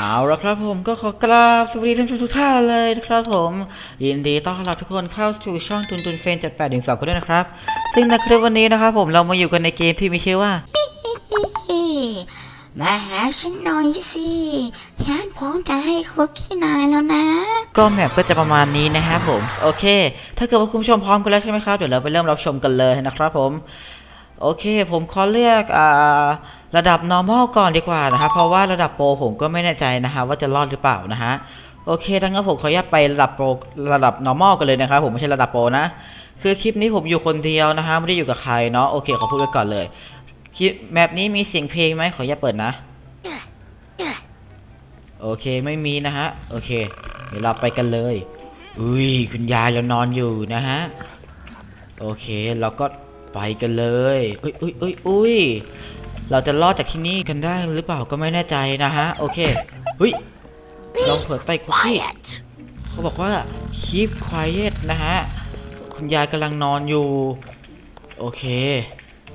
เอาละครับผมก็ขอกราบสวัสดีท่านผู้ชมทุกท่านเลยนะครับผม ยินดีต้อนรับทุกคนเข้าสู่ช่องตุนตุนเฟนจัดแปดถึงสองกันด้วยนะครับ ซึ่งในคลิปวันนี้นะครับผมเรามาอยู่กันในเกมที่มีชื่อว่า มาหาฉันหน่อยสิฉันพร้อมจะให้คุกกี้นายแล้วนะ ก็แมปก็จะประมาณนี้นะครับผม โอเค ถ้าเกิดว่าคุณผู้ชมพร้อมกันแล้วใช่ไหมครับเดี๋ยวเราไปเริ่มรับชมกันเลยนะครับผม โอเค ผมขอเลือกอ่า ระดับ normal ก่อนดีกว่านะครับเพราะว่าระดับโปรผมก็ไม่แน่ใจนะฮะว่าจะรอดหรือเปล่านะฮะโอเคดังนั้นผมขออนุญาตไประดับโปรระดับ normal กันเลยนะครับผมไม่ใช่ระดับโปรนะ คือคลิปนี้ผมอยู่คนเดียวนะฮะไม่ได้อยู่กับใครเนาะโอเคขอพูดไว้ก่อนเลยคลิปแมปนี้มีเสียงเพลงไหมขออนุญาตเปิดนะโอเคไม่มีนะฮะโอเค เดี๋ยวเราไปกันเลย อุ้ยคุณยายเรานอนอยู่นะฮะโอเคเราก็ไปกันเลยอุ้ยอุ้ยอุ้ยอุ้ย เราจะรอดจากที่นี่กันได้หรือเปล่าก็ไม่แน่ใจนะฮะ โอเคเฮ้ยลองเปิดไฟคุกกี้เขาบอกว่า keep quiet นะฮะ คุณยายกำลังนอนอยู่ โอเค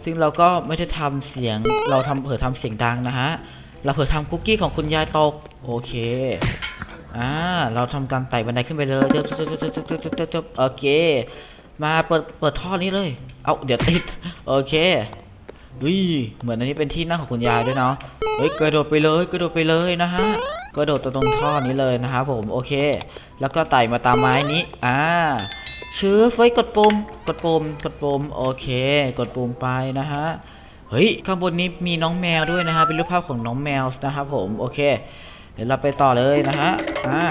ซึ่งเราก็ไม่ได้ทำเสียง เราทำเผื่อทำเสียงดังนะฮะ เราเผื่อทำคุกกี้ของคุณยายตก โอเค อ่า เราทำการไต่บันไดขึ้นไปเลยเโอเค มาเปิด เปิดท่อนี้เลย เอาเดี๋ยวติด โอเค วิเหมือนอันนี้เป็นที่นั่งของคุณยายด้วยเนาะเฮ้ยกระโดดไปเลยกระโดดไปเลยนะฮะกระโดดตรงท่อนี้เลยนะครับผมโอเค แล้วก็ไต่มาตามไม้นี้อ่าชื้อไว้ยกดปุ่มกดปุ่มกดปุ่มโอเค กดปุ่มไปนะฮะเฮ้ยข้างบนนี้มีน้องแมวด้วยนะฮะเป็นรูปภาพของน้องแมวนะครับผมโอเค เดี๋ยวเราไปต่อเลยนะฮะอ่า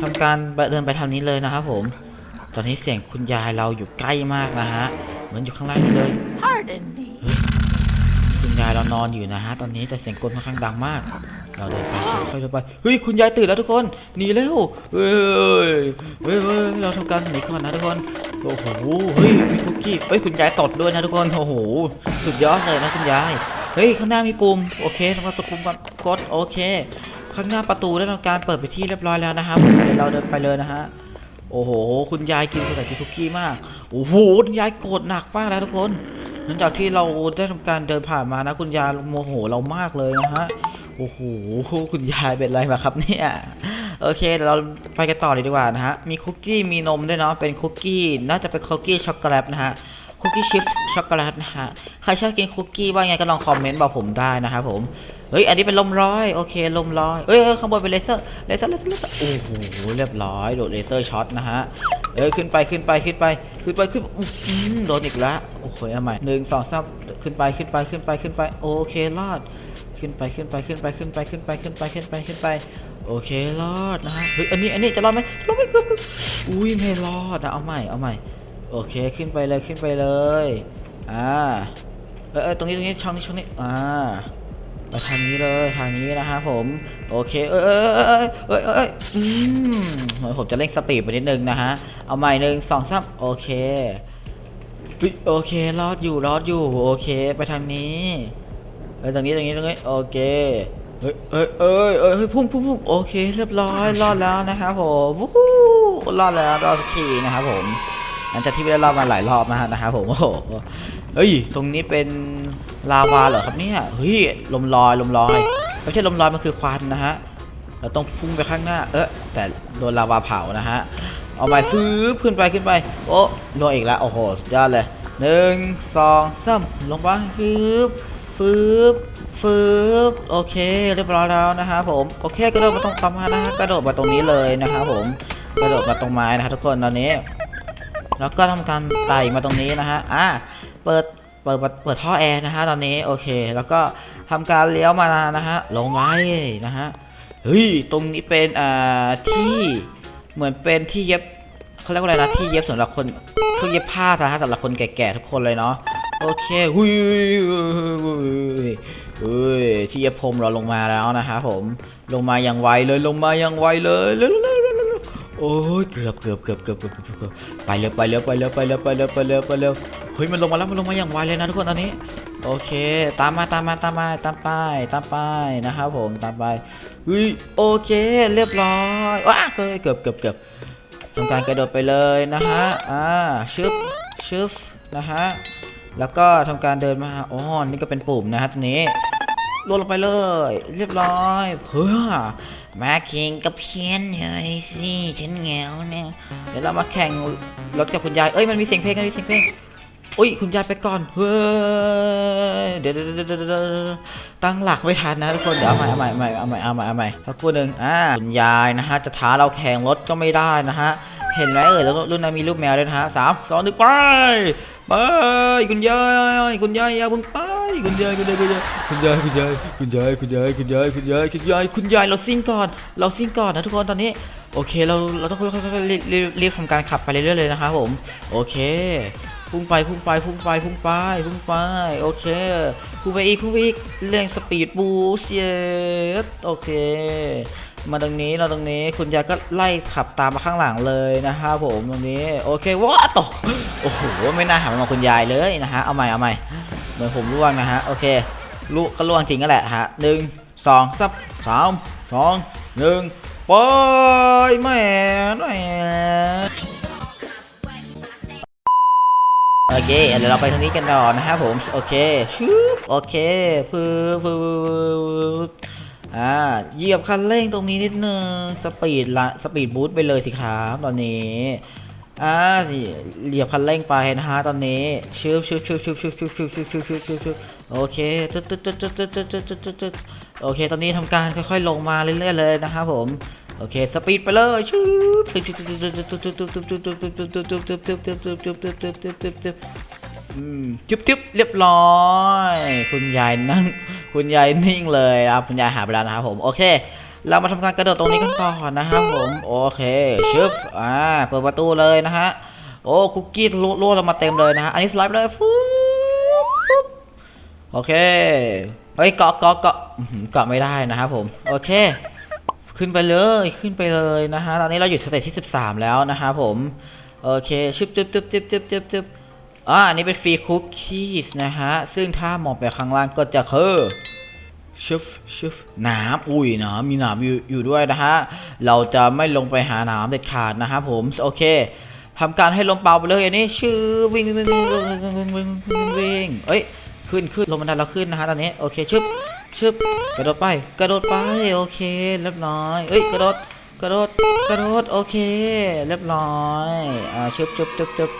ทำการเดินไปทางนี้เลยนะครับผม ตอนนี้เสียงคุณยายเราอยู่ใกล้มากนะฮะเหมือนอยู่ข้างล่างเลย Pardon me คุณ ยายเรานอนอยู่นะฮะตอนนี้แต่เสียงกลค่อนข้างดังมาก เราเดินไปค่อยๆเดินไปเฮ้ยคุณยายตื่นแล้วทุกคนหนีเร็วเฮ้ยเฮ้ยเราทำการหนีก่อนนะทุกคนโอ้โหเฮ้ยมีคุกกี้เฮ้ยคุณยายตดด้วยนะทุกคนโอ้โหสุดยอดเลยนะคุณยายเฮ้ยข้างหน้ามีปุ่มโอเคทำการกดปุ่มก่อนกดโอเค ข้างหน้าประตูได้ทำการเปิดไปที่เรียบร้อยแล้วนะครับเดี๋ยวเราเดินไปเลยนะฮะโอ้โห คุณยายกินภาษาคุกกี้มาก โอ้โห คุณยายโกรธหนักมากแล้วทุกคน หลังจากที่เราได้ทำการเดินผ่านมานะ คุณยายโมโหเรามากเลยนะฮะโอ้โหคุณยายเป็นอะไรมาครับเนี่ยโอเคเดี๋ยวเราไปกันต่อเลยดีกว่านะฮะมีคุกกี้มีนมด้วยเนาะเป็นคุกกี้น่าจะเป็นคุกกี้ช็อกโกแลตนะฮะคุกกี้ชิพช็อกโกแลตนะฮะใครชอบกินคุกกี้ว่าไงก็ลองคอมเมนต์บอกผมได้นะครับผมเฮ้ยอันนี้เป็นลมร้อยโอเคลมร้อยเอ้ยข้างบนเป็นเลเซอร์เลเซอร์เลเซอร์เลเซอร์โอ้โหเรียบร้อยโดดเลเซอร์ช็อตนะฮะ เอ้ยขึ้นไปขึ้นไปขึ้นไปขึ้นไปขึ้นอื้อหือโดนอีกแล้วโอ้โหเอาใหม่หนึ่งสองสามขึ้นไปขึ้นไปขึ้นไปขึ้นไปโอเครอดขึ้นไปขึ้นไปขึ้นไปขึ้นไปขึ้นไปขึ้นไปขึ้นไปขึ้นไป โอเครอดนะฮะเฮ้ยอันนี้อันนี้จะรอดไหมรอดไหมกือบเกือบอุ้ยไม่รอดนะเอาใหม่เอาใหม่โอเคขึ้นไปเลยขึ้นไปเลยอ่าเออตรงนี้ตรงนี้ช่องนี้ช่องนี้อ่าไปทางนี้เลยทางนี้นะฮะผม โอเค เอยเอยเอยเอยเอยเอยอืมเหมือนผมจะเร่งสปีดไปนิดนึงนะฮะ เอาใหม่หนึ่งสองสามโอเคโอเค รอดอยู่ รอดอยู่ โอเค ไปทางนี้เออตรงนี้ ตรงนี้ ตรงนี้ โอเคเฮ้ยเอ้ยเอ้ยเอ้ยเฮ้ยพุ่งพุ่งพุ่งโอเค เรียบร้อย รอดแล้วนะครับผมวู้ฮู้รอดแล้ว รอดสักทีนะครับผมหลังจากที่ไม่ได้รอบมาหลายรอบนะฮะนะครับผมโอ้โหเฮ้ย ตรงนี้เป็นลาวาเหรอครับเนี่ย เฮ้ย ลมลอย ลมลอย ไม่ใช่ลมลอยมันคือควันนะฮะ เราต้องพุ่งไปข้างหน้า เออแต่โดนลาวาเผานะฮะ เอาไปฟื้นขึ้นไปขึ้นไป โอ้ลงอีกแล้ว โอ้โหสุดยอดเลยหนึ่งสองสามลงไปฟืบฟืบฟืบโอเค เรียบร้อยแล้วนะฮะผม โอเคกระโดดมาตรงประมาณนะฮะกระโดดมาตรงนี้เลยนะครับผม กระโดดมาตรงไม้นะฮะทุกคนตอนนี้ แล้วก็ทำการไต่มาตรงนี้นะฮะ อ่า เปิด เปิด เปิดท่อแอร์นะฮะตอนนี้ โอเค แล้วก็ ทำการเลี้ยวมานะฮะลงไว้นะฮะเฮ้ยตรงนี้เป็นอ่าที่เหมือนเป็นที่เย็บเขาเรียกว่าอะไรนะที่เย็บสำหรับคนเครื่องเย็บผ้านะฮะสำหรับคนแก่ๆทุกคนเลยเนาะโอเคหุยเฮ้ยที่เย็บผมเราลงมาแล้วนะฮะผมลงมาอย่างไวเลยลงมาอย่างไวเลยเร็วๆๆๆโอ้ยเกือบเกือบเกือบเกือบเกือบเกือบเกือบไปเร็วไปเร็วไปเร็วไปเร็วไปเร็วไปเร็วไปเร็วเฮ้ยมันลงมาแล้วมันลงมาอย่างไวเลยนะทุกคนตอนนี้ โอเค ตามมาตามมาตามมาตามไปตามไปนะครับผมตามไปเฮ้ยโอเคเรียบร้อยว้าเกือบเกือบเกือบทำการกระโดดไปเลยนะฮะอ่าชึบชึบนะฮะแล้วก็ทำการเดินมาอ๋อนี่ก็เป็นปุ่มนะฮะตรงนี้ลดลงไปเลย เรียบร้อยเพื่อมาแข่งกับเพียนหน่อยสิฉันเหงาเนี่ยเดี๋ยวเรามาแข่งรถกับคุณยายเอ้ยมันมีเสียงเพลงมันมีเสียงเพลง อุ้ยคุณยายไปก่อนเฮ้ยเดี๋ยวเดี๋ยวเดี๋ยวเดี๋ยวตั้งหลักไม่ทันนะทุกคนเดี๋ยวเอาใหม่เอาใหม่เอาใหม่เอาใหม่เอาใหม่เอาใหม่สักครู่หนึ่งอ่าคุณยายนะฮะจะท้าเราแข่งรถก็ไม่ได้นะฮะเห็นไหมเอ่ยแล้วรุ่นนั้นมีรูปแมวด้วยนะฮะสามสองหนึ่งไปไปคุณยายคุณยายอย่าเพิ่งไปคุณยายคุณยายคุณยายคุณยายคุณยายคุณยายคุณยายคุณยายคุณยายคุณยายคุณยายเราซิ่งก่อน เราซิ่งก่อนนะทุกคนตอนนี้โอเคเราเราต้องค่อยๆรีบรีบรีบทำการขับไปเรื่อยๆเลยนะครับผมโอเค พุ่งไปพุ่งไปพุ่งไปพุ่งไปพุ่งไปโอเคพุ่งไปอีกพุ่งไปอีกเร่งสปีดบูสเยสโอเค มาตรงนี้เราตรงนี้คุณยายก็ไล่ขับตามมาข้างหลังเลยนะครับผมตรงนี้โอเคว้าตกโอ้โหไม่น่าหันมาคุณยายเลยนะฮะเอาใหม่เอาใหม่เหมือนผมล่วงนะฮะโอเคลุก็ล่วงจริงก็แหละฮะหนึ่งสองสับสามสองหนึ่งไปแม่แม่ โอเคเดี๋ยวเราไปทางนี้กันต่อนะครับผม โอเคชูโอเคพื้พื้อ่าเหยียบคันเร่งตรงนี้นิดนึง สปีดละสปีดบูทไปเลยสิครับตอนนี้อ่าเหยียบคันเร่งไปนะฮะตอนนี้ชึบชึบชึบชึบชึบชึบชึบชึบชึบชึบชึบชึบโอเคตึ๊ดตึ๊ดตึ๊ดตึ๊ดตึ๊ดตึ๊ดตึ๊ดโอเค ตอนนี้ทำการค่อยๆลงมาเรื่อยๆเลยนะครับผม โอเคสปีดไปเลยชูบจุ๊บจุ๊บเรียบร้อย คุณยายนั่ง คุณยายนิ่งเลยครับคุณยายหาเวลานะครับผม โอเค เรามาทำการกระโดดตรงนี้กันก่อนนะครับผม โอเคชึบอ่า เปิดประตูเลยนะฮะ โอ้ คุกกี้ล้วงอกมาเต็มเลยนะฮะ อันนี้สไลด์เลยฟู๊บโอเค เฮ้ย เกาะเกาะเกาะเกาะไม่ได้นะครับผม โอเค ขึ้นไปเลยขึ้นไปเลยนะฮะตอนนี้เราอยู่สเตจที่ 13 แล้วนะฮะผมโอเคชึบจึ๊บจึ๊บจึ๊บจึ๊บจึ๊บอ่านี่เป็นฟรีคุกคีสนะฮะซึ่งถ้ามองไปข้างล่างก็จะคือชึบชึบน้ำอุ้ยนามมีน้ำอยู่อยู่ด้วยนะฮะเราจะไม่ลงไปหาน้ำเด็ดขาดนะฮะผมโอเคทำการให้ลมเป่าไปเลยอันนี้ชื่อวิ่งวิ่งวิ่งวิ่งวิ่งวิ่งเอ้ยขึ้นขึ้นลมบันไดเราขึ้นนะฮะตอนนี้โอเคชึบ ชึบกระโดดไป กระโดดไป โอเค เรียบร้อย เอ้ย กระโดด กระโดด กระโดด โอเค เรียบร้อย อ่าชึบชึบชึบชึบ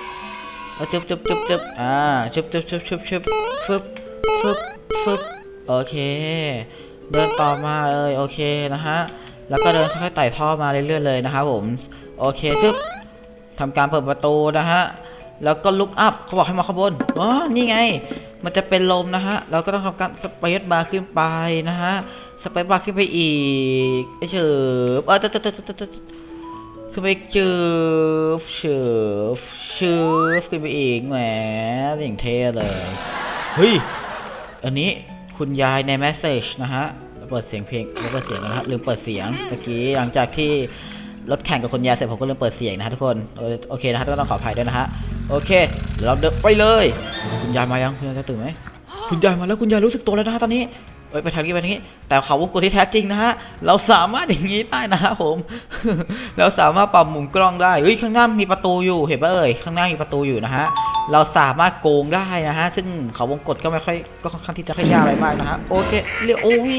เอาจุบจุบจุบจุบอ่าจุบจุบจุบจุบจุบฟึบฟึบฟึบโอเค เดินต่อมาเลยโอเคนะฮะ แล้วก็เดินค่อยๆไต่ท่อมาเรื่อยๆเลยนะครับผม โอเคจุบทำการเปิดประตูนะฮะ แล้วก็ลุกอัพเขาบอกให้มาข้างบน อ๋อ นี่ไง มันจะเป็นลมนะฮะ เราก็ต้องทำการสเปซบาร์ขึ้นไปนะฮะ สเปซบาร์ขึ้นไปอีกไอ้เฉบเออตึ๊ดตึ๊ดตึ๊ดตึ๊ดตึ๊ดขึ้นไปจืบชืบชืบขึ้นไปอีกแหมอย่างเท่เลย เฮ้ย อันนี้คุณยายในแมสเซจนะฮะเราเปิดเสียงเพลงเราเปิดเสียงนะฮะลืมเปิดเสียงเมื่อกี้หลังจากที่รถแข่งกับคุณยายเสร็จผมก็ลืมเปิดเสียงนะฮะทุกคนเออโอเคนะฮะก็ต้องขออภัยด้วยนะฮะ โอเคเดี๋ยวเราเดินไปเลย คุณยายมายังคุณยายจะตื่นไหมคุณยายมาแล้วคุณยายรู้สึกตัวแล้วนะฮะตอนนี้เอ้ยไปทางนี้ไปทางนี้ แต่เขาวงกลที่แท้จริงนะฮะ เราสามารถอย่างนี้ได้นะฮะผม เราสามารถปรับมุมกล้องได้เฮ้ยข้างหน้ามีประตูอยู่เห็นปะเอ่ยข้างหน้ามีประตูอยู่นะฮะ เราสามารถโกงได้นะฮะ ซึ่งเขาวงกลก็ไม่ค่อยก็ค่อนข้างที่จะขยากอะไรมากนะฮะ โอเคเรียกโอ้ย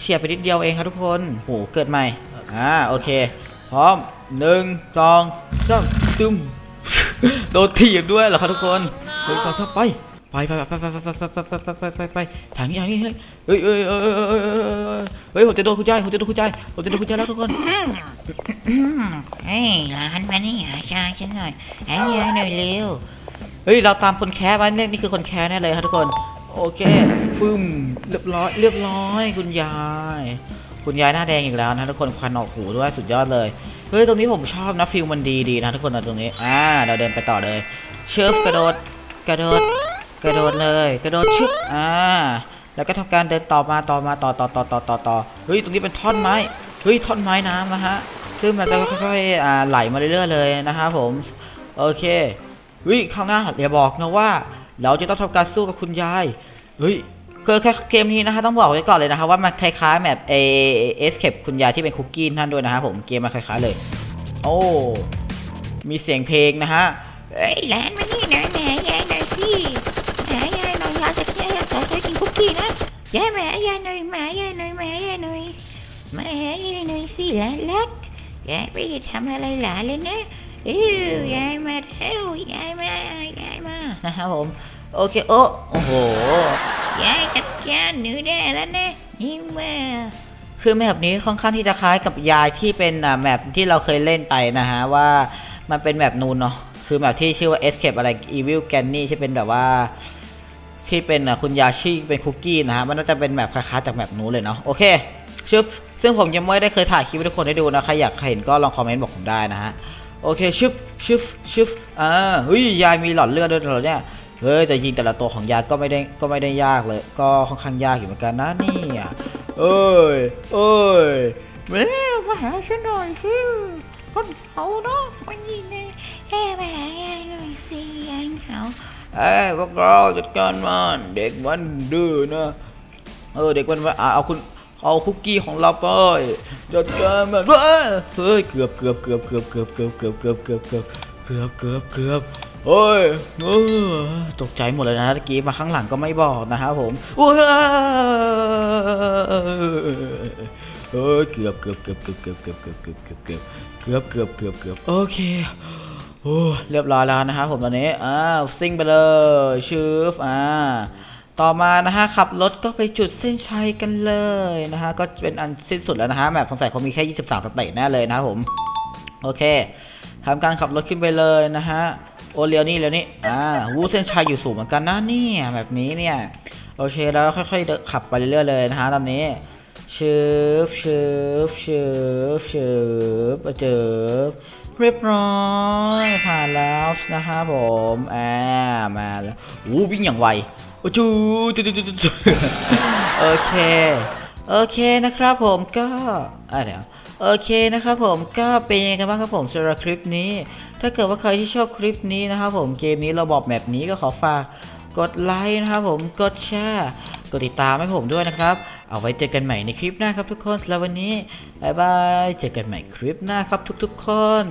เฉียดไปนิดเดียวเองครับทุกคนโหเกิดใหม่ อ่าโอเค พร้อมหนึ่งสองสามตึม โดนถีบด้วยเหรอครับทุกคนเฮ้ยสองไปไปไปไปไปไปไปไปไปไปไปไปไปทางนี้ทางนี้เฮ้ยเฮ้ยเฮ้ยเฮ้ยเฮ้ยเฮ้ยผมจะโดนคุณยายผมจะโดนคุณยายผมจะโดนคุณยายแล้วทุกคนเฮ้ยหลานมานี่หาชาฉันหน่อยหายายหน่อยเร็วเฮ้ยเราตามคนแค้ไว้เนี่ยนี่คือคนแค้แน่เลยครับทุกคนโอเคฟึ่มเรียบร้อยเรียบร้อยคุณยาย คุณยายหน้าแดงอีกแล้วนะทุกคนควันออกหูด้วยสุดยอดเลย เฮ้ย ตรงนี้ผมชอบนะฟิลมันดีดีนะทุกคนนะตรงนี้ อ่า เราเดินไปต่อเลยเชิฟกระโดด กระโดด กระโดดเลย กระโดดชึบอ่า แล้วก็ทำการเดินต่อมาต่อมาต่อต่อต่อต่อต่อต่อเฮ้ย ตรงนี้เป็นท่อนไม้ เฮ้ย ท่อนไม้น้ำนะฮะ ซึ่งมันจะค่อยๆอ่าไหลมาเรื่อยๆเลยนะครับผม โอเคเฮ้ยข้างหน้าอย่าบอกนะว่า เราจะต้องทำการสู้กับคุณยาย เฮ้ย คือแค่เกมนี้นะฮะต้องบอกไว้ก่อนเลยนะครับว่ามันคล้ายๆแบบเอเอสเคปคุณยายที่เป็นคุกกี้นั่นด้วยนะครับผมเกมมันคล้ายๆเลย โอ้มีเสียงเพลงนะฮะเฮ้ยหลานมานี่น่อยแหมยายหน่อยสิหายายหน่อยยายจะแค่อยากจะกินคุกกี้นะยายมาหายายหน่อยมาหายายหน่อยมาหายายหน่อยมาหายายหน่อยสิหลานรักยายไม่ได้ทำอะไรหลานเลยนะเอ้ยายมาแล้วยายมายายมานะครับผมโอเคโอ้โอ้โห ยายจัดการหนูได้แล้วนะยิ้มมาคือแมปนี้ค่อนข้างที่จะคล้ายกับยายที่เป็นอ่าแมปที่เราเคยเล่นไปนะฮะว่ามันเป็นแมปนูนเนาะคือแมปที่ชื่อว่า Escape อะไร Evil Granny ที่เป็นแบบว่าที่เป็นอะคุณยาชีเป็นคุกกี้นะฮะมันน่าจะเป็นแมปคล้ายๆจากแมปนู้นเลยเนาะโอเคชึบซึ่งผมยังไม่ได้เคยถ่ายคลิปให้ทุกคนได้ดูนะใครอยากเห็นก็ลองคอมเมนต์บอกผมได้นะฮะโอเคชึบชึบชึบอ่าเฮ้ยยายมีหลอดเลือดด้วยเหรอเนี่ย เฮ้ยแต่ยิงแต่ละตัวของยาก็ไม่ได้ก็ไม่ได้ยากเลย ก็ค่อนข้างยากอยู่เหมือนกันนะเนี่ยเอ้ยเอ้ยเร็วมาหาฉันหน่อยสิคนเขาเนาะมันยิงเลยแค่มาหายายหน่อยสิยายเขาเอ้ยพวกเราจัดการมันเด็กมันดื้อนะเออเด็กมันมาอะเอาคุณเอาคุกกี้ของเราไปจัดการมันเว้ยเฮ้ยเกือบเกือบเกือบเกือบเกือบเกือบเกือบเกือบเกือบเกือบเกือบเกือบเกือบ เฮ้ยตกใจหมดเลยนะตะกี้มาข้างหลังก็ไม่บอกนะครับผมโอ้ยเฮ้ยเกือบเกือบเกือบเกือบเกือบเกือบเกือบเกือบเกือบเกือบเกือบเกือบเกือบเกือบโอเคโอ้เรียบร้อยแล้วนะครับผมตอนนี้อ้าวซิ่งไปเลยชืฟอ่าต่อมานะฮะขับรถก็ไปจุดเส้นชัยกันเลยนะฮะก็เป็นอันสิ้นสุดแล้วนะฮะแมพสงสัยเขามีแค่ 23สเตจแน่เลยนะครับผม โอเคทำการขับรถขึ้นไปเลยนะฮะ โอเลียวนี่เลียวนี่อ่าวูเส้นชัยอยู่สูงเหมือนกันนะเนี่ยแบบนี้เนี่ยโอเคแล้วค่อยๆขับไปเรื่อยๆเลยนะฮะตอนนี้ชืบชืบชืบชืบเจอเรียบร้อยผ่านแล้วนะครับผมอ่ามาแล้วโอ้วิ่งอย่างไวโอ้จูจูจูจูโอเคโอเคนะครับผมก็อ่าเดี๋ยวโอเคนะครับผมก็เป็นยังไงกันบ้างครับผมสำหรับคลิปนี้ ถ้าเกิดว่าใครที่ชอบคลิปนี้นะครับผมเกมนี้เราบอกแบบนี้ก็ขอฝากกดไลค์นะครับผมกดแชร์กดติดตามให้ผมด้วยนะครับ เอาไว้เจอกันใหม่ในคลิปหน้าครับทุกคนสำหรับวันนี้บายบายเจอกันใหม่คลิปหน้าครับทุกๆคน